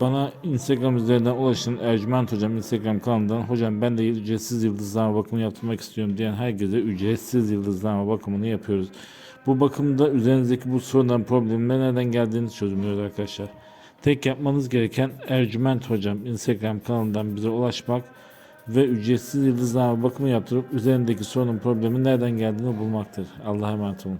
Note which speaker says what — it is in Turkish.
Speaker 1: bana Instagram üzerinden ulaşın Ercüment Hocam Instagram kanalından hocam ben de ücretsiz yıldızlama bakımını yaptırmak istiyorum diyen herkese ücretsiz yıldızlama bakımını yapıyoruz. Bu bakımda üzerinizdeki bu sorunların problemin nereden geldiğini çözümlüyoruz arkadaşlar. Tek yapmanız gereken Ercüment Hocam Instagram kanalından bize ulaşmak ve ücretsiz yıldızlama bakımı yaptırıp üzerindeki sorunun problemin nereden geldiğini bulmaktır. Allah'a emanet olun.